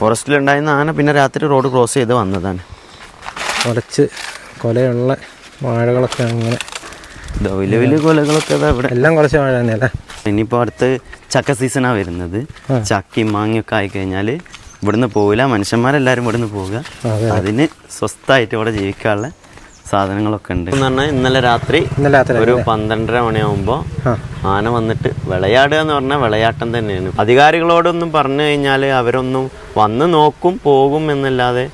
ഫോറസ്റ്റിലുണ്ടായിരുന്ന ആന പിന്നെ രാത്രി റോഡ് ക്രോസ് ചെയ്ത് വന്നതാണ്. കുറച്ച് കൊലയുള്ള വാഴകളൊക്കെ അങ്ങനെ വലിയ വലിയ കൊലകളൊക്കെ ഇവിടെ. എല്ലാം കുറച്ച് വാഴ തന്നെയല്ലേ? ഇനിയിപ്പോൾ അടുത്ത് ചക്ക സീസണാണ് വരുന്നത്. ചക്കയും മാങ്ങയൊക്കെ ആയിക്കഴിഞ്ഞാൽ ഇവിടുന്ന് പോവില്ല. മനുഷ്യന്മാരെല്ലാവരും ഇവിടുന്ന് പോവുക. അതെ. അതിന് സ്വസ്ഥമായിട്ട് ഇവിടെ ജീവിക്കാനുള്ള സാധനങ്ങളൊക്കെ ഉണ്ട്. എന്ന് പറഞ്ഞാൽ ഇന്നലെ രാത്രി ഇന്നലെ രാത്രി ഒരു പന്ത്രണ്ടര മണിയാകുമ്പോൾ ആ ആന വന്നിട്ട് വിളയാടുക എന്ന് പറഞ്ഞാൽ വിളയാട്ടം തന്നെയാണ്. അധികാരികളോടൊന്നും പറഞ്ഞു കഴിഞ്ഞാൽ അവരൊന്നും വന്ന് നോക്കും പോകും എന്നല്ലാതെ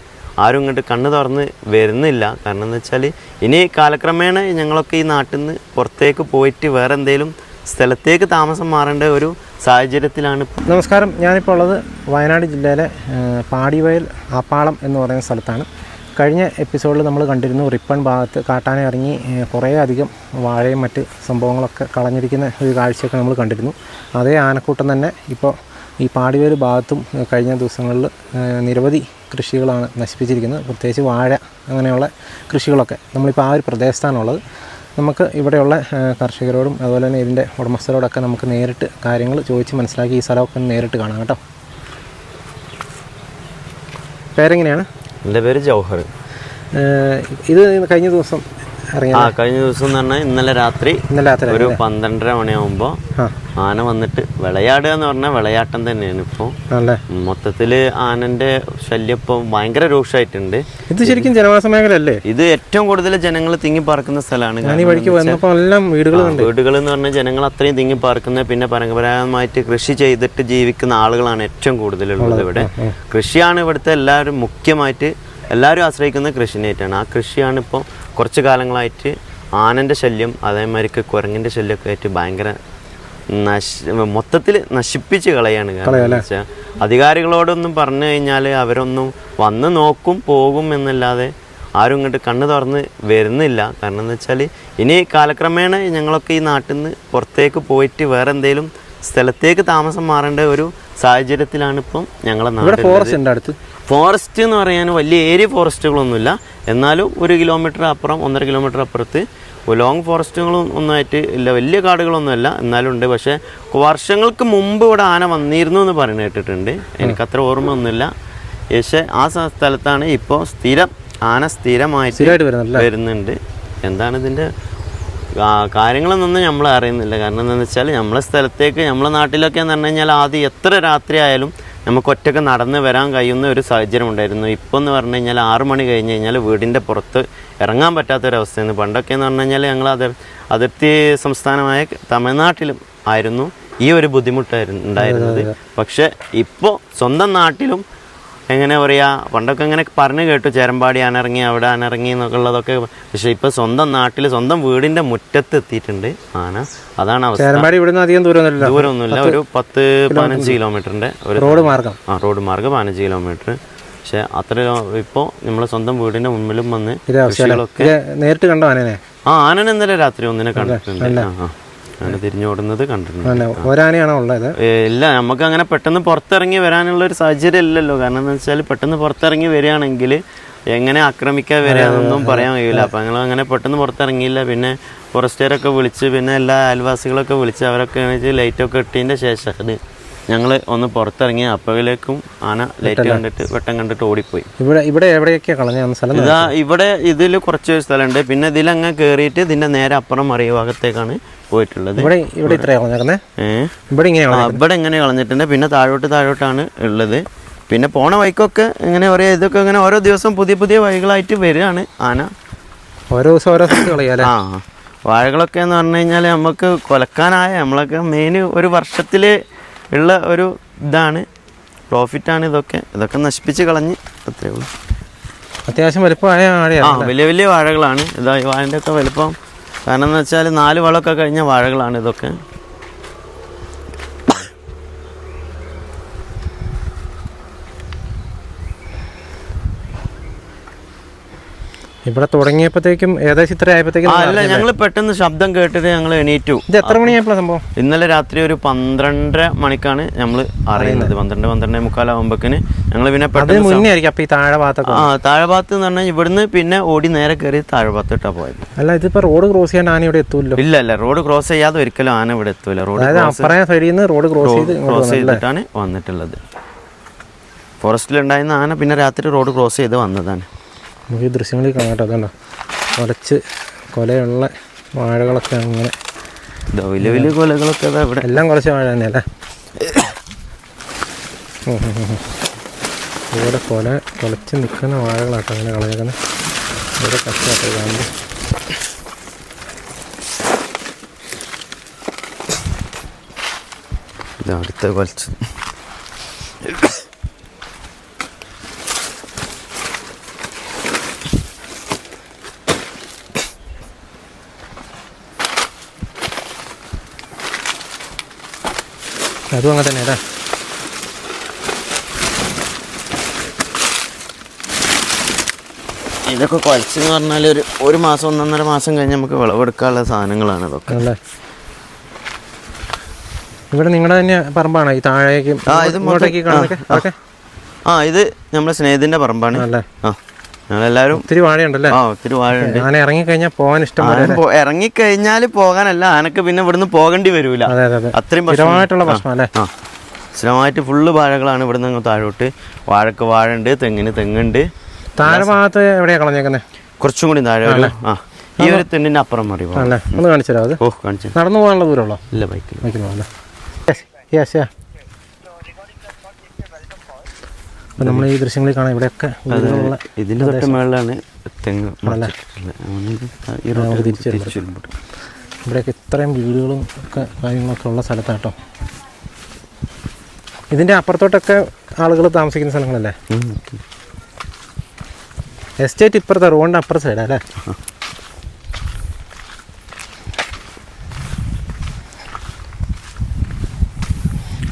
ആരും ഇങ്ങോട്ട് കണ്ണു തുറന്ന് വരുന്നില്ല. കാരണം എന്ന് വെച്ചാൽ ഇനി കാലക്രമേണ ഞങ്ങളൊക്കെ ഈ നാട്ടിൽ നിന്ന് പുറത്തേക്ക് പോയിട്ട് വേറെ എന്തെങ്കിലും സ്ഥലത്തേക്ക് താമസം മാറേണ്ട ഒരു സാഹചര്യത്തിലാണ് ഇപ്പം. നമസ്കാരം. ഞാനിപ്പോൾ ഉള്ളത് വയനാട് ജില്ലയിലെ പാടിവയൽ ആപ്പാളം എന്ന് പറയുന്ന സ്ഥലത്താണ്. കഴിഞ്ഞ എപ്പിസോഡിൽ നമ്മൾ കണ്ടിരുന്നു റിപ്പൺ ഭാഗത്ത് കാട്ടാന ഇറങ്ങി കുറേ അധികം വാഴയും മറ്റ് സംഭവങ്ങളൊക്കെ കളഞ്ഞിരിക്കുന്ന ഒരു കാഴ്ചയൊക്കെ നമ്മൾ കണ്ടിരുന്നു. അതേ ആനക്കൂട്ടം തന്നെ ഇപ്പോൾ ഈ പാടിവേര് ഭാഗത്തും കഴിഞ്ഞ ദിവസങ്ങളിൽ നിരവധി കൃഷികളാണ് നശിപ്പിച്ചിരിക്കുന്നത്. പ്രത്യേകിച്ച് വാഴ അങ്ങനെയുള്ള കൃഷികളൊക്കെ. നമ്മളിപ്പോൾ ആ ഒരു പ്രദേശത്താണുള്ളത്. നമുക്ക് ഇവിടെയുള്ള കർഷകരോടും അതുപോലെ തന്നെ ഇതിന്റെ ഉടമസ്ഥരോടൊക്കെ നമുക്ക് നേരിട്ട് കാര്യങ്ങൾ ചോദിച്ച് മനസ്സിലാക്കി ഈ സ്ഥലമൊക്കെ നേരിട്ട് കാണാം കേട്ടോ. പേരെങ്ങനെയാണ്? എന്റെ പേര്? ജൗഹർ. ഇത് കഴിഞ്ഞ ദിവസം ആ കഴിഞ്ഞ ദിവസം എന്ന് പറഞ്ഞാൽ ഇന്നലെ രാത്രി ഇന്നലെ രാത്രി ഒരു പന്ത്രണ്ടര മണിയാവുമ്പോ ആന വന്നിട്ട് വിളയാടുക എന്ന് പറഞ്ഞാൽ വിളയാട്ടം തന്നെയാണ് ഇപ്പോൾ മൊത്തത്തിൽ ആനന്റെ ശല്യം ഇപ്പൊ ഭയങ്കര രൂക്ഷമായിട്ടുണ്ട് ഇത് ശരിക്കും ജനവാസ മേഖലയല്ലേ? ഇത് ഏറ്റവും കൂടുതൽ ജനങ്ങൾ തിങ്ങി പാർക്കുന്ന സ്ഥലമാണ്. വീടുകൾ എന്ന് പറഞ്ഞാൽ ജനങ്ങൾ അത്രയും തിങ്ങി പാർക്കുന്ന പിന്നെ പരമ്പരാഗതമായിട്ട് കൃഷി ചെയ്തിട്ട് ജീവിക്കുന്ന ആളുകളാണ് ഏറ്റവും കൂടുതലുള്ളത് ഇവിടെ. കൃഷിയാണ് ഇവിടുത്തെ എല്ലാവരും മുഖ്യമായിട്ട് എല്ലാവരും ആശ്രയിക്കുന്നത് കൃഷിനായിട്ടാണ് ആ കൃഷിയാണ് ഇപ്പോൾ കുറച്ച് കാലങ്ങളായിട്ട് ആനന്റെ ശല്യം അതേമാതിരിക്ക് കുരങ്ങിന്റെ ശല്യമൊക്കെ ആയിട്ട് ഭയങ്കര നശ മൊത്തത്തിൽ നശിപ്പിച്ച് കളയാണ് കാരണം വെച്ചാൽ അധികാരികളോടൊന്നും പറഞ്ഞു കഴിഞ്ഞാൽ അവരൊന്നും വന്ന് നോക്കും പോകും എന്നല്ലാതെ ആരും ഇങ്ങോട്ട് കണ്ണു തുറന്ന് വരുന്നില്ല. കാരണം എന്ന് വെച്ചാൽ ഇനി കാലക്രമേണ ഞങ്ങളൊക്കെ ഈ നാട്ടിൽ നിന്ന് പുറത്തേക്ക് പോയിട്ട് വേറെ എന്തെങ്കിലും സ്ഥലത്തേക്ക് താമസം മാറേണ്ട ഒരു സാഹചര്യത്തിലാണ് ഇപ്പം ഞങ്ങളെ നാട് ഫോറസ്റ്റ് അടുത്ത്? ഫോറസ്റ്റ് എന്ന് പറയാൻ വലിയ ഏരിയ ഫോറസ്റ്റുകളൊന്നുമില്ല. എന്നാലും ഒരു കിലോമീറ്റർ അപ്പുറം ഒന്നര കിലോമീറ്റർ അപ്പുറത്ത് ലോങ് ഫോറസ്റ്റുകളും ഒന്നായിട്ട് ഇല്ല വലിയ കാടുകളൊന്നുമല്ല എന്നാലും ഉണ്ട്. പക്ഷേ വർഷങ്ങൾക്ക് മുമ്പ് ഇവിടെ ആന വന്നിരുന്നു എന്ന് പറഞ്ഞു കേട്ടിട്ടുണ്ട്. എനിക്കത്ര ഓർമ്മ ഒന്നുമില്ല. പക്ഷേ ആ സ്ഥലത്താണ് ഇപ്പോൾ സ്ഥിരം ആന സ്ഥിരമായിട്ട് വരുന്നുണ്ട്. എന്താണ് ഇതിന്റെ കാര്യങ്ങളൊന്നും നമ്മൾ അറിയുന്നില്ല. കാരണം എന്താണെന്ന് വെച്ചാൽ നമ്മളെ സ്ഥലത്തേക്ക് നമ്മളെ നാട്ടിലൊക്കെ എന്ന് പറഞ്ഞു കഴിഞ്ഞാൽ ആദ്യം എത്ര രാത്രി ആയാലും നമുക്ക് ഒറ്റയ്ക്ക് നടന്ന് വരാൻ കഴിയുന്ന ഒരു സാഹചര്യം ഉണ്ടായിരുന്നു. ഇപ്പോൾ എന്ന് പറഞ്ഞു കഴിഞ്ഞാൽ ആറ് മണി കഴിഞ്ഞ് കഴിഞ്ഞാൽ വീടിന്റെ പുറത്ത് ഇറങ്ങാൻ പറ്റാത്തൊരവസ്ഥയാണ് പണ്ടൊക്കെ എന്ന് പറഞ്ഞു കഴിഞ്ഞാൽ ഞങ്ങൾ അതിർ അതിർത്തി സംസ്ഥാനമായ തമിഴ്നാട്ടിലും ആയിരുന്നു ഈ ഒരു ബുദ്ധിമുട്ടായിരുന്നു ഉണ്ടായിരുന്നത്. പക്ഷേ ഇപ്പോൾ സ്വന്തം നാട്ടിലും എങ്ങനെ പറയുക പണ്ടൊക്കെ ഇങ്ങനെ പറഞ്ഞു കേട്ടു ചേരമ്പാടി അനറങ്ങി അവിടെ അനറങ്ങി എന്നൊക്കെ ഉള്ളതൊക്കെ. പക്ഷെ ഇപ്പൊ സ്വന്തം നാട്ടിൽ സ്വന്തം വീടിന്റെ മുറ്റത്ത് എത്തിയിട്ടുണ്ട് ആന. അതാണ് അവസ്ഥ. ഇവിടുന്ന് അധികം ദൂരമൊന്നുമില്ല. ദൂരമൊന്നുമില്ല. ഒരു പത്ത് പതിനഞ്ച് കിലോമീറ്ററിന്റെ ഒരു റോഡ് മാർഗം. ആ റോഡ് മാർഗം പതിനഞ്ച് കിലോമീറ്റർ. പക്ഷെ അത്ര ഇപ്പോൾ നമ്മളെ സ്വന്തം വീടിന്റെ മുമ്പിലും വന്ന് കൃഷികളൊക്കെ നേരിട്ട് കണ്ടോ ആനനെ? ആ ആനനെ ഇന്നലെ രാത്രി ഒന്നിനെ കണ്ടിട്ടുണ്ട്. ആ. ആന തിരിഞ്ഞോടുന്നത് കണ്ടിട്ടുണ്ട്. ഒരാനയാണോ ഉള്ളത്? ഇല്ല നമുക്ക് അങ്ങനെ പെട്ടെന്ന് പുറത്തിറങ്ങി വരാനുള്ള ഒരു സാഹചര്യം ഇല്ലല്ലോ. കാരണം എന്ന് വെച്ചാൽ പെട്ടെന്ന് പുറത്തിറങ്ങി വരികയാണെങ്കിൽ എങ്ങനെ ആക്രമിക്കാൻ വരാന്നൊന്നും പറയാൻ കഴിയില്ല. അപ്പം ഞങ്ങൾ അങ്ങനെ പെട്ടെന്ന് പുറത്തിറങ്ങിയില്ല. പിന്നെ ഫോറസ്റ്റുകാരൊക്കെ വിളിച്ച് പിന്നെ എല്ലാ അയൽവാസികളൊക്കെ വിളിച്ച് അവരൊക്കെ ലൈറ്റൊക്കെ ഇട്ടതിന്റെ ശേഷം അത് ഞങ്ങൾ ഒന്ന് പുറത്തിറങ്ങി അപ്പോഴേക്കും ആന ലൈറ്റ് കണ്ടിട്ട് വെട്ടം കണ്ടിട്ട് ഓടിപ്പോയി. ഇവിടെ ഇവിടെ എവിടെയൊക്കെയാണ് കളഞ്ഞ സ്ഥലം ഇതാ ഇവിടെ ഇതിൽ കുറച്ച് സ്ഥലമുണ്ട്. പിന്നെ ഇതിലങ്ങ് കയറിയിട്ട് ഇതിന്റെ നേരെ അപ്പുറം മറിയ ഭാഗത്തേക്കാണ് പോയിട്ടുള്ളത്. ഇവിടെ ഇവിടെ ഇത്രയാ കളഞ്ഞേക്കുന്നേ? ഇവിടെ ഇങ്ങനെ ഇവിടെ ഇങ്ങനെ കളഞ്ഞിട്ടുണ്ട്. പിന്നെ താഴോട്ട് താഴോട്ടാണ് ഉള്ളത്. പിന്നെ പോണ വഴിക്കൊക്കെ ഇങ്ങനെ ഓരോ ഇതൊക്കെ ഇങ്ങനെ ഓരോ ദിവസം പുതിയ പുതിയ വഴികളായിട്ട് വരികയാണ് ആന. ഓരോ ദിവസം ഓരോ സ്ഥലത്ത് ആ വാഴകളൊക്കെ എന്ന് പറഞ്ഞു കഴിഞ്ഞാൽ നമുക്ക് കൊലക്കാനായ നമ്മളൊക്കെ മെയിൻ ഒരു വർഷത്തിൽ ഉള്ള ഒരു ഇതാണ്. പ്രോഫിറ്റാണ് ഇതൊക്കെ. ഇതൊക്കെ നശിപ്പിച്ച് കളഞ്ഞ് അത്രേ ഉള്ളൂ. അത്യാവശ്യം വലിപ്പമായ ആ വലിയ വലിയ വാഴകളാണ്. ഇതാ ഈ വാഴന്റെ ഒക്കെ വലിപ്പം. കാരണം എന്ന് വെച്ചാൽ നാല് വളമൊക്കെ കഴിഞ്ഞ വാഴകളാണ് ഇതൊക്കെ. ഇവിടെ തുടങ്ങിയപ്പോഴത്തേക്കും ഏകദേശം ഇത്ര ആയപ്പോഴത്തേക്കും അല്ല ഞങ്ങൾ പെട്ടെന്ന് ശബ്ദം കേട്ടിട്ട് ഞങ്ങൾ എണീറ്റു. ഇത് എത്ര മണിയായപ്പോഴാണ് സംഭവം? ഇന്നലെ രാത്രി ഒരു പന്ത്രണ്ടര മണിക്കാണ് നമ്മൾ അറിയുന്നത്. പന്ത്രണ്ട് പന്ത്രണ്ടേ മുക്കാലാകുമ്പോക്കിന് ഞങ്ങൾ പിന്നെ പെട്ടെന്ന് മുന്നേ ആയിരിക്കും അപ്പൊ ഈ താഴെ ഭാഗത്തൊക്കെ ആ താഴെ ഭാഗത്ത് എന്ന് പറഞ്ഞാൽ ഇവിടുന്ന് പിന്നെ ഓടി നേരെ കയറി താഴെ ഭാഗത്തിട്ടാ പോയത്. അല്ല ഇതിപ്പോ റോഡ് ക്രോസ് ചെയ്യാൻ ആന ഇവിടെ എത്തൂല്ലോ? ഇല്ല അല്ല റോഡ് ക്രോസ് ചെയ്യാതെ ഒരിക്കലും ആന ഇവിടെ എത്തൂല. റോഡ് അതായത് അപ്പറേ സൈഡിൽ നിന്ന് റോഡ് ക്രോസ് ചെയ്ത് ക്രോസ് ചെയ്തിട്ടാണ് വന്നിട്ടുള്ളത്. ഫോറസ്റ്റിലുണ്ടായിരുന്ന ആന പിന്നെ രാത്രി റോഡ് ക്രോസ് ചെയ്ത് വന്നതാണ്. നമുക്ക് ഈ ദൃശ്യങ്ങളിൽ കാണാം കേട്ടോ. അതുകൊണ്ടോ കൊലച്ച് കൊലയുള്ള വാഴകളൊക്കെ അങ്ങനെ ഇതാ വലിയ വലിയ കൊലകളൊക്കെ അതാ ഇവിടെ. എല്ലാം കുറച്ച് വാഴ തന്നെയല്ലേ. ഇവിടെ കൊല കൊലച്ച് നിൽക്കുന്ന വാഴകളാട്ടോ അങ്ങനെ കളഞ്ഞേക്കുന്നത് ഇവിടെ കഷ്ടമാട്ടോ കാണുമ്പോൾ ഇത് അടുത്ത കൊലച്ച്. അതും അങ്ങനെ തന്നെയല്ലേ ഇതൊക്കെ കുഴച്ചെന്ന് പറഞ്ഞാൽ ഒരു ഒരു മാസം ഒന്നൊന്നര മാസം കഴിഞ്ഞ് നമുക്ക് വിളവെടുക്കാനുള്ള സാധനങ്ങളാണ് ഇതൊക്കെ. അല്ലേ? ഇവിടെ നിങ്ങളുടെ തന്നെ പറമ്പാണോ? ഈ താഴേക്ക് ആ, ഇത് ആ, ഇത് നമ്മുടെ സ്നേഹത്തിന്റെ പറമ്പാണ്. അല്ലേ? ആ. ഞങ്ങളെല്ലാവരും ഒത്തിരി വാഴയുണ്ടല്ലേ? ആ ഒത്തിരി വാഴയുണ്ട്. ഞാൻ ഇറങ്ങിക്കഴിഞ്ഞാൽ പോകാൻ ഇഷ്ടം ആന ഇറങ്ങിക്കഴിഞ്ഞാൽ പോകാനല്ല ആനക്ക് പിന്നെ ഇവിടുന്ന് പോകേണ്ടി വരൂല. അതെ അതെ അതെ. അത്രയും സ്ഥിരമായിട്ടുള്ള ഭക്ഷണം അല്ലേ? സ്ഥിരമായിട്ട് ഫുള്ള് വാഴകളാണ് ഇവിടുന്ന് അങ്ങ് താഴോട്ട്. വാഴക്ക് വാഴ ഉണ്ട് തെങ്ങിന് തെങ്ങുണ്ട്. താഴെ ഭാഗത്ത് എവിടെയാ കളഞ്ഞേക്കുന്നത് കുറച്ചും കൂടി താഴെ ആ. ഈ ഒരു തെങ്ങിന്റെ അപ്പുറം മറി പോകാം. അല്ലേ ഒന്ന് കാണിച്ചു തരാം അത്. ഓ കാണിച്ചു നടന്നു പോകാനുള്ള ദൂരമുള്ളോ? ഇല്ല ബൈക്കിൽ. ബൈക്കിൽ പോകാം യെസ് യാ അപ്പം നമ്മൾ ഈ ദൃശ്യങ്ങളിൽ കാണാം ഇവിടെയൊക്കെ ഇതിന്റെ തൊട്ട് മേളിലാണ് തെങ്ങ് ഇവിടെയൊക്കെ ഇത്രയും വീടുകളും ഒക്കെ കാര്യങ്ങളൊക്കെ ഉള്ള സ്ഥലത്താട്ടോ. ഇതിന്റെ അപ്പുറത്തോട്ടൊക്കെ ആളുകൾ താമസിക്കുന്ന സ്ഥലങ്ങളല്ലേ? എസ്റ്റേറ്റ് ഇപ്പുറത്തെ റോഡിന്റെ അപ്പുറത്തെ സൈഡാ അല്ലേ?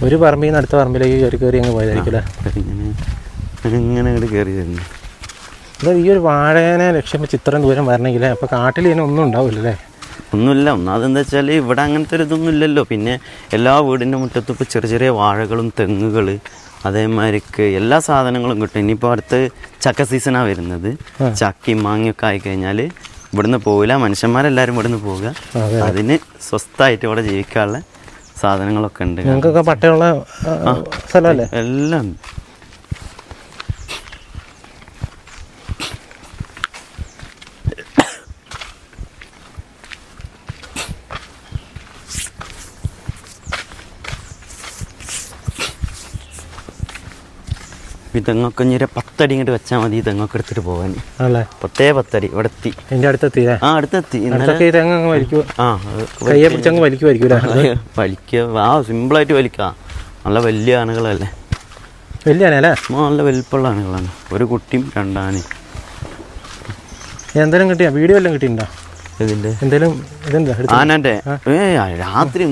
ഒരു പറമ്പിൽ നിന്ന് അടുത്ത പറമ്പിലേക്ക് കയറി കയറി അങ്ങ് പോയതായിരിക്കും ഇങ്ങനെ ഇങ്ങനെ അങ്ങോട്ട് കയറി വരുന്നു ഇത് ഈ ഒരു വാഴേനെ ലക്ഷ്യം വെച്ച് ഇത്രയും ദൂരം വരണമെങ്കിൽ അപ്പോൾ കാട്ടിൽ ഇതിന് ഒന്നും ഉണ്ടാവില്ല അല്ലേ? ഒന്നുമില്ല. ഒന്നാമതെന്താ വെച്ചാൽ ഇവിടെ അങ്ങനത്തെ ഒരു ഇതൊന്നും ഇല്ലല്ലോ. പിന്നെ എല്ലാ വീടിന്റെ മുറ്റത്തും ഇപ്പോൾ ചെറിയ ചെറിയ വാഴകളും തെങ്ങുകൾ അതേമാതിരിക്ക് എല്ലാ സാധനങ്ങളും കിട്ടും. ഇനിയിപ്പോൾ അടുത്ത് ചക്ക സീസണാണ് വരുന്നത്. ചക്കയും മാങ്ങയൊക്കെ ആയിക്കഴിഞ്ഞാൽ ഇവിടുന്ന് പോവില്ല. മനുഷ്യന്മാരെല്ലാവരും ഇവിടുന്ന് പോവുക. അതെ. അതിന് സ്വസ്ഥമായിട്ട് ഇവിടെ ജീവിക്കാനുള്ള സാധനങ്ങളൊക്കെ ഉണ്ട് ഞങ്ങൾക്കൊക്കെ പട്ടയുള്ള സ്ഥലമല്ലേ എല്ലാം ഉണ്ട്. തെങ്ങൊക്കെ ഇനി ഒരു പത്തടി ഇങ്ങോട്ട് വെച്ചാൽ മതി ഈ തെങ്ങൊക്കെ എടുത്തിട്ട് പോകാൻ ആണല്ലേ? പത്തേ പത്തടി ഇവിടെ എത്തി എന്റെ അടുത്തെത്തി ആ അടുത്തെത്തി. ഇന്നലെ തേങ്ങ അങ്ങ് വലിക്കൂ. ആ കയ്യെ പിടിച്ചങ്ങ് വലിക്കുമായിരിക്കും വലിക്കുക ആ സിമ്പിളായിട്ട് വലിക്കാം. നല്ല വലിയ ആനകളല്ലേ വലിയ അല്ലേ ആ, നല്ല വലിപ്പമുള്ള ആനകളാണ് ഒരു കുട്ടിയും രണ്ടാനയും എന്തെങ്കിലും കിട്ടിയാ? വീഡിയോ എല്ലാം കിട്ടിയിട്ടുണ്ടോ? ആനന്റെ. രാത്രി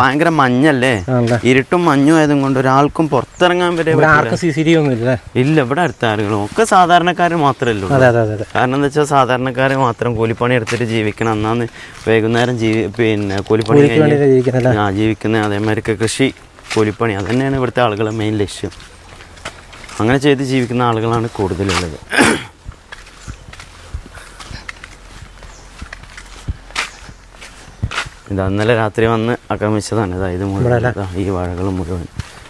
ഭയങ്കര മഞ്ഞല്ലേ? ഇരുട്ടും മഞ്ഞും ആയതും കൊണ്ട് ഒരാൾക്കും പുറത്തിറങ്ങാൻ വരെ ഇല്ല ഇവിടെ അടുത്ത ആളുകളും. ഒക്കെ സാധാരണക്കാർ മാത്രമേ ഉള്ളൂ. അതെ അതെ അതെ അതെ. കാരണം എന്താ വെച്ചാൽ സാധാരണക്കാർ മാത്രം കൂലിപ്പണി എടുത്തിട്ട് ജീവിക്കണം. എന്നാന്ന് വൈകുന്നേരം ജീവി പിന്നെ കൂലിപ്പണി ആ ജീവിക്കുന്ന അതേമാതിരി കൃഷി കൂലിപ്പണി അത് തന്നെയാണ് ഇവിടുത്തെ ആളുകളെ മെയിൻ ലക്ഷ്യം. അങ്ങനെ ചെയ്ത് ജീവിക്കുന്ന ആളുകളാണ് കൂടുതലുള്ളത്. ഇത് ഇന്നലെ രാത്രി വന്ന് ആക്രമിച്ചതാണ്. ഇതാ ഇത് മുഴുവൻ. ഈ വാഴകൾ മുഴുവൻ.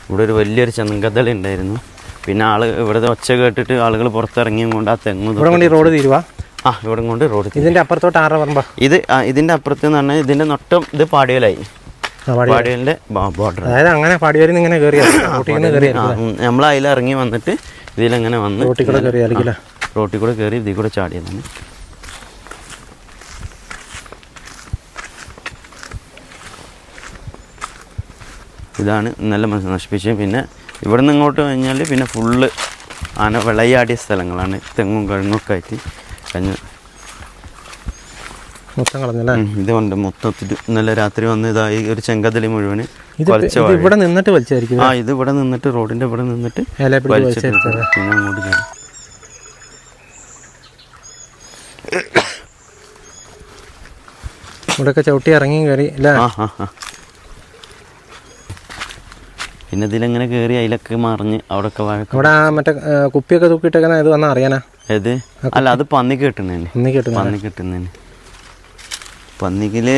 ഇവിടെ ഒരു വലിയൊരു ചെങ്കതൽ ഉണ്ടായിരുന്നു. പിന്നെ ആൾ ഇവിടുത്തെ ഒച്ച കേട്ടിട്ട് ആളുകൾ പുറത്തിറങ്ങിയും കൊണ്ട് ആ തെങ്ങ് റോഡ് തീരുവാ? ആ ഇവിടെ കൊണ്ട് റോഡ് ഇതിന്റെ അപ്പുറത്തോട്ട് ആറ് പറമ്പ. ഇത് ഇതിന്റെ അപ്പുറത്ത് എന്ന് പറഞ്ഞാൽ ഇതിന്റെ നൊട്ടം ഇത് പാടിയലായി. പാടിയലിന്റെ ബോർഡർ അതായത് അങ്ങനെ പാടിയാലും ഇങ്ങനെ നമ്മൾ അതിലിറങ്ങി വന്നിട്ട് ഇതിലങ്ങനെ വന്ന് റോട്ടിൽ കൂടെ റോട്ടിൽ കൂടെ കയറി ഇതിൽ കൂടെ ചാടിയതാണ്. ഇതാണ് നല്ല മനസ്സ് നശിപ്പിച്ചത്. പിന്നെ ഇവിടെ നിന്ന് ഇങ്ങോട്ട് കഴിഞ്ഞാൽ പിന്നെ ഫുള്ള് ആന വിളയാടിയ സ്ഥലങ്ങളാണ്. തെങ്ങും കഴുങ്ങും ഒക്കെ ആയിട്ട് കഴിഞ്ഞ് മൊത്തം കളഞ്ഞല്ലേ? ഇതുണ്ട് മൊത്തത്തിൽ ഇന്നലെ രാത്രി വന്ന് ഇതായി ഒരു ചെങ്കതലി മുഴുവൻ ഇവിടെ നിന്നിട്ട് വലിച്ചായിരിക്കും ആ ഇത് ഇവിടെ നിന്നിട്ട് റോഡിന്റെ ഇവിടെ നിന്നിട്ട് പിന്നെ അങ്ങോട്ട് ഇവിടെയൊക്കെ ചവിട്ടി ഇറങ്ങി കയറി അല്ലേ ആ ആ ആ പിന്നെ ഇതിലെങ്ങനെ കേറി അതിലൊക്കെ മറിഞ്ഞ് അവിടെയൊക്കെ അവിടെ ആ മറ്റേ കുപ്പിയൊക്കെ തൂക്കിയിട്ടേക്കുന്ന ഇത് വന്നാൽ അറിയാനാ? ഏത്? അല്ല അത് പന്നി കെട്ടുന്നതിന് ഒന്നി കിട്ടുന്ന പന്നി കെട്ടുന്നതിന് പന്നിക്കിൽ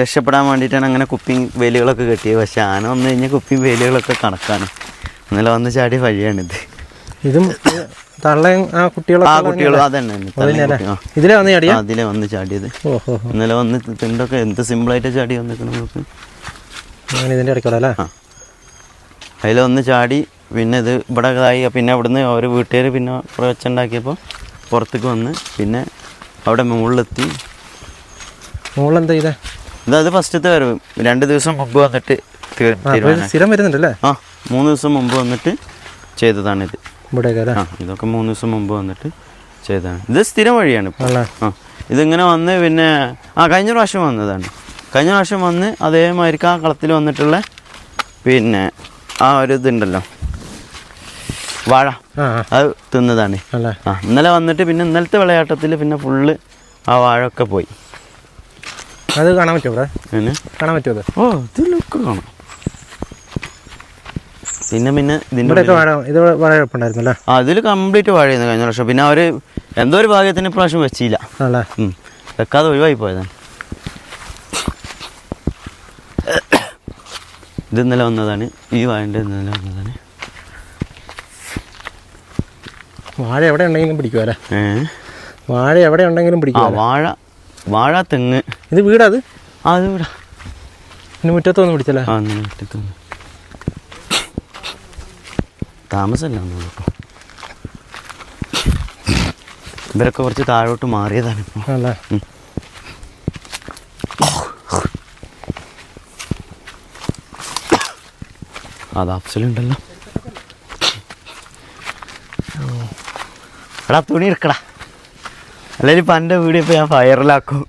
രക്ഷപ്പെടാൻ വേണ്ടിയിട്ടാണ് അങ്ങനെ കുപ്പിയും വേലികളൊക്കെ കെട്ടിയത് പക്ഷെ ആന വന്നു കഴിഞ്ഞാൽ കുപ്പിയും വേലികളൊക്കെ കണക്കാണ് ഇന്നലെ വന്ന് ചാടിയ വഴിയാണിത്. ഇതും തള്ളയും ആ കുട്ടികളും ആ കുട്ടികളും അത് അതന്നെ. ഇതിലെ വന്ന് ചാടിയ? അതിലെ വന്ന് ചാടിയത്. ഇന്നലെ വന്ന് തിണ്ടൊക്കെ എന്ത് സിമ്പിളായിട്ട് ചാടി വന്നിരിക്കണം നമുക്ക്? അങ്ങനെ ഇതിന്റെ ഇടയ്ക്കുള്ള അല്ലേ? അതിൽ ചാടി പിന്നെ ഇത് ഇവിടെ ഇതായി. പിന്നെ അവിടുന്ന് അവർ വീട്ടുകാർ പിന്നെ വെച്ചുണ്ടാക്കിയപ്പോൾ പുറത്തേക്ക് വന്ന് പിന്നെ അവിടെ മുകളിലെത്തി. മുകളിലെന്താ ചെയ്തേ? ഇതത് ഫസ്റ്റത്തെ വരവ്. രണ്ട് ദിവസം മുമ്പ് വന്നിട്ട് സ്ഥിരം വരുന്നുണ്ടല്ലേ? ആ മൂന്ന് ദിവസം മുമ്പ് വന്നിട്ട് ചെയ്തതാണിത്. ആ ഇതൊക്കെ മൂന്ന് ദിവസം മുമ്പ് വന്നിട്ട് ചെയ്തതാണ്. ഇത് സ്ഥിരം വഴിയാണ് ആ ഇതിങ്ങനെ വന്ന് പിന്നെ ആ കഴിഞ്ഞ പ്രാവശ്യം വന്നതാണ്. കഴിഞ്ഞ പ്രാവശ്യം വന്ന് അതേമാതിരിക്ക് ആ കളത്തിൽ വന്നിട്ടുള്ള പിന്നെ ആ ഒരു ഇതുണ്ടല്ലോ. വാഴ. അത് തിന്നതാണ്. ആ ഇന്നലെ വന്നിട്ട് പിന്നെ ഇന്നലത്തെ വിളയാട്ടത്തിൽ പിന്നെ ഫുള്ള് ആ വാഴ ഒക്കെ പോയി. അത് കാണാൻ പറ്റുമോ കാണാൻ പറ്റുമോ ഓ ഇതിലൊക്കെ കാണാം. പിന്നെ പിന്നെ ഇതിന്റെ ഇവിടെയൊക്കെ വാഴ ഇത് വാഴ കുഴപ്പമുണ്ടായിരുന്നല്ലേ ആ അതിൽ കംപ്ലീറ്റ് വാഴയായിരുന്നു കഴിഞ്ഞ വർഷം പിന്നെ അവർ എന്തോ ഒരു ഭാഗ്യത്തിന് ഇപ്രാവശ്യം വെച്ചില്ല. വെക്കാതെ ഒഴിവായി പോയതാണ്. ഇത് ഇന്നലെ വന്നതാണ്. ഈ വാഴന്റെ ഇന്നലെ വന്നതാണ്. വാഴ എവിടെ ഉണ്ടെങ്കിലും പിടിക്കുവാ വാഴ എവിടെ ഉണ്ടെങ്കിലും ആ വാഴ വാഴ തെങ്ങ്. ഇത് വീടാ അത്? ആ അത് വീടാ. ഇന്ന് മുറ്റത്ത് വന്ന് പിടിച്ചല്ലേ? ആ ഇന്ന് മുറ്റത്ത് വന്ന്. താമസമല്ല ഇവരൊക്കെ കുറച്ച് താഴോട്ട് മാറിയതാണ് ഇപ്പോൾ അല്ലേ അത് അഫ്സലുണ്ടല്ലോ. എടാ തുണി എടുക്കടാ. അല്ലെങ്കിൽ ഇപ്പം എന്റെ വീട് ഇപ്പം ഞാൻ ഫയറിലാക്കും.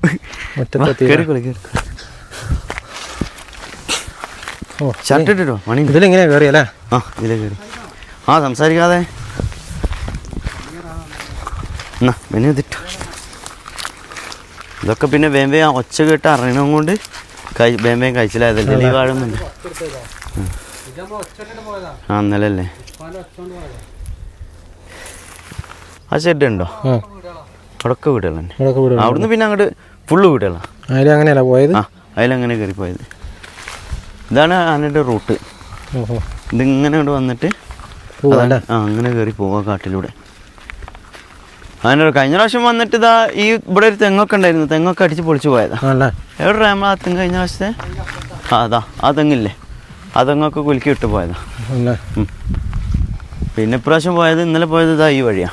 ഷർട്ട് ഇട്ടിട്ടോ? മണി? ഇതിലെങ്ങനെയാ കയറി അല്ലേ? ആ ഇതിലേ കയറി ആ സംസാരിക്കാതെ. എന്നാ പിന്നെ ഇതിട്ടു. ഇതൊക്കെ പിന്നെ വേം വേം ഒച്ച കേട്ട് അറിയണം കൊണ്ട് കൈ വേം വേം കഴിച്ചില്ലായതല്ലേ വാഴുന്നുണ്ട് ആ ഇന്നലെ അല്ലേ ആ ഷെഡ് ഉണ്ടോ അവിടൊക്കെ വീടുകളന്നെ ഇവിടെയൊക്കെ വീട് അവിടുന്ന് പിന്നെ അങ്ങോട്ട് ഫുള്ള് വീടുകളാണ് അതിൽ അങ്ങനെയല്ല പോയത്? ആ അതിലങ്ങനെ കയറി പോയത് ഇതാണ് ആനയുടെ റൂട്ട്. ഇതിങ്ങനെ അങ്ങോട്ട് വന്നിട്ട് ആ അങ്ങനെ കയറി പോവാ കാട്ടിലൂടെ. അങ്ങനെ ഒരു കഴിഞ്ഞ പ്രാവശ്യം വന്നിട്ട് ഇതാ ഈ ഇവിടെ ഒരു തെങ്ങൊക്കെ ഉണ്ടായിരുന്നു. തെങ്ങൊക്കെ അടിച്ച് പൊളിച്ചു പോയതാ. എവിടെ നമ്മൾ ആ തെങ്ങ് കഴിഞ്ഞ പ്രാവശ്യത്തെ? ആ അതാ ആ തെങ്ങില്ലേ? ആ തെങ്ങൊക്കെ കുലുക്കി ഇട്ട് പോയതാ. അല്ലേ? ഉം. പിന്നെ ഇപ്രാവശ്യം പോയത് ഇന്നലെ പോയത് ഇതാ ഈ വഴിയാ.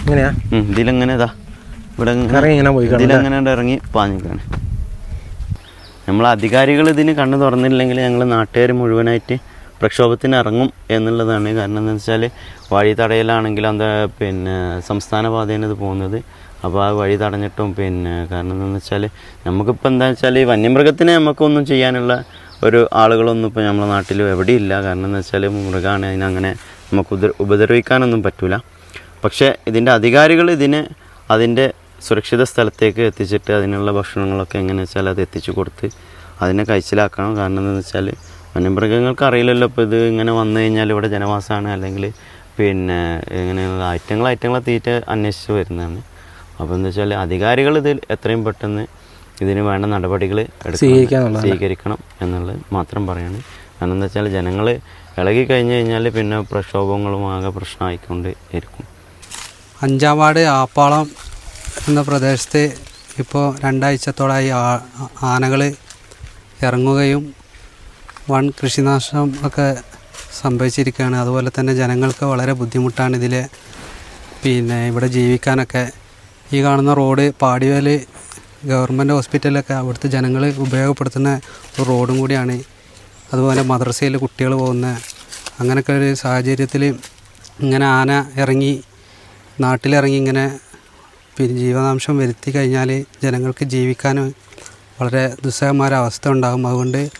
ഇങ്ങനെയാ? ഇതിലെങ്ങനെ ഇതാ? ഇവിടെ ഇതിലെങ്ങനെ ഇറങ്ങി പാഞ്ഞിക്കാണ് നമ്മൾ അധികാരികൾ ഇതിന് കണ്ണു തുറന്നില്ലെങ്കിൽ ഞങ്ങൾ നാട്ടുകാർ മുഴുവനായിട്ട് പ്രക്ഷോഭത്തിന് ഇറങ്ങും എന്നുള്ളതാണ്. കാരണം എന്താണെന്ന് വെച്ചാൽ വഴി തടയലാണെങ്കിൽ എന്താ പിന്നെ സംസ്ഥാന പാതയാണ് ഇത് പോകുന്നത്. അപ്പോൾ ആ വഴി തടഞ്ഞിട്ടും പിന്നെ കാരണം എന്താണെന്ന് വെച്ചാൽ നമുക്കിപ്പോൾ എന്താ വെച്ചാൽ ഈ വന്യമൃഗത്തിനെ നമുക്കൊന്നും ചെയ്യാനുള്ള ഒരു ആളുകളൊന്നും ഇപ്പോൾ നമ്മുടെ നാട്ടിൽ എവിടെയില്ല. കാരണം എന്ന് വെച്ചാൽ മൃഗമാണ് അതിനങ്ങനെ നമുക്ക് ഉപദ്ര ഉപദ്രവിക്കാനൊന്നും പറ്റില്ല പക്ഷേ ഇതിന്റെ അധികാരികൾ ഇതിനെ അതിന്റെ സുരക്ഷിത സ്ഥലത്തേക്ക് എത്തിച്ചിട്ട് അതിനുള്ള ഭക്ഷണങ്ങളൊക്കെ എങ്ങനെ വെച്ചാൽ അത് എത്തിച്ചു കൊടുത്ത് അതിനെ കഴിച്ചിലാക്കണം കാരണം എന്താണെന്ന് വെച്ചാൽ വന്യമൃഗങ്ങൾക്ക് അറിയില്ലല്ലോ ഇപ്പോൾ ഇത് ഇങ്ങനെ വന്നു കഴിഞ്ഞാൽ ഇവിടെ ജനവാസമാണ്. അല്ലെങ്കിൽ പിന്നെ ഇങ്ങനെയുള്ള ഐറ്റങ്ങൾ ഐറ്റങ്ങളെ തീറ്റ അന്വേഷിച്ച് വരുന്നതാണ്. അപ്പോൾ എന്താ വെച്ചാൽ അധികാരികൾ ഇതിൽ എത്രയും പെട്ടെന്ന് ഇതിന് വേണ്ട നടപടികൾ. സ്വീകരിക്കണം എന്നുള്ളത് മാത്രം പറയാണ്. കാരണം എന്താ വെച്ചാൽ ജനങ്ങൾ ഇളകി കഴിഞ്ഞ് കഴിഞ്ഞാൽ പിന്നെ പ്രക്ഷോഭങ്ങളും ആകെ പ്രശ്നമായിക്കൊണ്ട് ഇരിക്കും. അഞ്ചാം വാർഡ് ആപ്പാളം എന്ന പ്രദേശത്ത് ഇപ്പോൾ രണ്ടാഴ്ചത്തോളമായി ആനകൾ ഇറങ്ങുകയും വൺ കൃഷിനാശം ഒക്കെ സംഭവിച്ചിരിക്കുകയാണ്. അതുപോലെ തന്നെ ജനങ്ങൾക്ക് വളരെ ബുദ്ധിമുട്ടാണ് ഇതിൽ പിന്നെ ഇവിടെ ജീവിക്കാനൊക്കെ. ഈ കാണുന്ന റോഡ് പാടിവേൽ ഗവൺമെന്റ് ഹോസ്പിറ്റലൊക്കെ അവിടുത്തെ ജനങ്ങൾ ഉപയോഗപ്പെടുത്തുന്ന ഒരു റോഡും കൂടിയാണ്. അതുപോലെ മദ്രസയിൽ കുട്ടികൾ പോകുന്ന അങ്ങനെയൊക്കെ ഒരു സാഹചര്യത്തിൽ ഇങ്ങനെ ആന ഇറങ്ങി നാട്ടിലിറങ്ങി ഇങ്ങനെ ജീവനാംശം വരുത്തി കഴിഞ്ഞാൽ ജനങ്ങൾക്ക് ജീവിക്കാൻ വളരെ ദുസ്സഹമായ അവസ്ഥ ഉണ്ടാകും. അതുകൊണ്ട്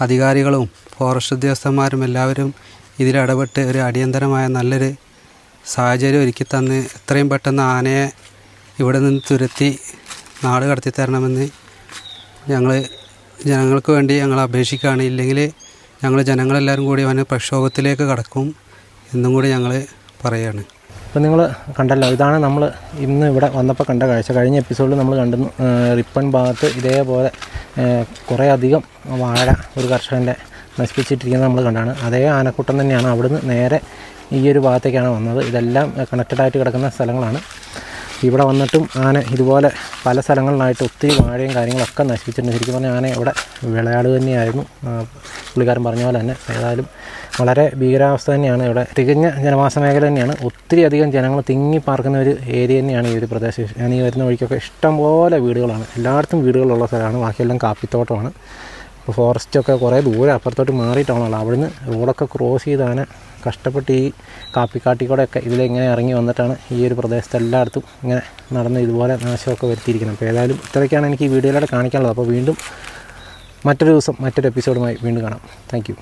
അധികാരികളും ഫോറസ്റ്റ് ഉദ്യോഗസ്ഥന്മാരും എല്ലാവരും ഇതിലിടപെട്ട് ഒരു അടിയന്തരമായ നല്ലൊരു സാഹചര്യം ഒരുക്കി തന്ന് എത്രയും പെട്ടെന്ന് ആനയെ ഇവിടെ നിന്ന് തുരത്തി നാട് കടത്തി തരണമെന്ന് ഞങ്ങൾ ജനങ്ങൾക്ക് വേണ്ടി ഞങ്ങൾ അപേക്ഷിക്കുകയാണ്. ഇല്ലെങ്കിൽ ഞങ്ങൾ ജനങ്ങളെല്ലാവരും കൂടി അവന് പ്രക്ഷോഭത്തിലേക്ക് കടക്കും എന്നും കൂടി ഞങ്ങൾ പറയുകയാണ് അപ്പോൾ നിങ്ങൾ കണ്ടല്ലോ ഇതാണ് നമ്മൾ ഇന്ന് ഇവിടെ വന്നപ്പോൾ കണ്ട കാഴ്ച. കഴിഞ്ഞ എപ്പിസോഡിൽ നമ്മൾ കണ്ടു റിപ്പൺ ഭാഗത്ത് ഇതേപോലെ കുറേ അധികം വാഴ ഒരു കർഷകന്റെ നശിപ്പിച്ചിട്ടിരിക്കുന്നത് നമ്മൾ കണ്ടാണ്. അതേ ആനക്കൂട്ടം തന്നെയാണ് അവിടുന്ന് നേരെ ഈ ഒരു ഭാഗത്തേക്കാണ് വന്നത്. ഇതെല്ലാം കണക്റ്റഡ് ആയിട്ട് കിടക്കുന്ന സ്ഥലങ്ങളാണ്. ഇവിടെ വന്നിട്ടും ആന ഇതുപോലെ പല സ്ഥലങ്ങളിലായിട്ട് ഒത്തിരി വാഴയും കാര്യങ്ങളൊക്കെ നശിപ്പിച്ചിട്ടുണ്ട് ശരിക്കും പറഞ്ഞാൽ ആന ഇവിടെ വിളയാട് തന്നെയായിരുന്നു. പുള്ളിക്കാരൻ പറഞ്ഞ പോലെ തന്നെ. ഏതായാലും വളരെ ഭീകരാവസ്ഥ തന്നെയാണ് ഇവിടെ. തികഞ്ഞ ജനവാസ മേഖല തന്നെയാണ്. ഒത്തിരി അധികം ജനങ്ങൾ തിങ്ങി പാർക്കുന്ന ഒരു ഏരിയ തന്നെയാണ് ഈ ഒരു പ്രദേശം. ഞാൻ ഈ വരുന്ന വഴിക്കൊക്കെ ഇഷ്ടംപോലെ വീടുകളാണ്. എല്ലായിടത്തും വീടുകളുള്ള സ്ഥലമാണ്. ബാക്കിയെല്ലാം കാപ്പിത്തോട്ടമാണ്. ഫോറസ്റ്റൊക്കെ കുറേ ദൂരെ അപ്പുറത്തോട്ട് മാറിയിട്ടാണല്ലോ അവിടുന്ന് റോഡൊക്കെ ക്രോസ് ചെയ്താണ് കഷ്ടപ്പെട്ട് ഈ കാപ്പിക്കാട്ടിക്കൂടെയൊക്കെ ഇതിലിങ്ങനെ ഇറങ്ങി വന്നിട്ടാണ് ഈ ഒരു പ്രദേശത്ത് എല്ലായിടത്തും ഇങ്ങനെ നടന്ന് ഇതുപോലെ നാശമൊക്കെ വരുത്തിയിരിക്കുന്നത്. അപ്പോൾ ഏതായാലും ഇത്രയൊക്കെയാണ് എനിക്ക് ഈ വീഡിയോയിലൂടെ കാണിക്കാനുള്ളത്. അപ്പോൾ വീണ്ടും മറ്റൊരു ദിവസം മറ്റൊരു എപ്പിസോഡുമായി വീണ്ടും കാണാം. താങ്ക്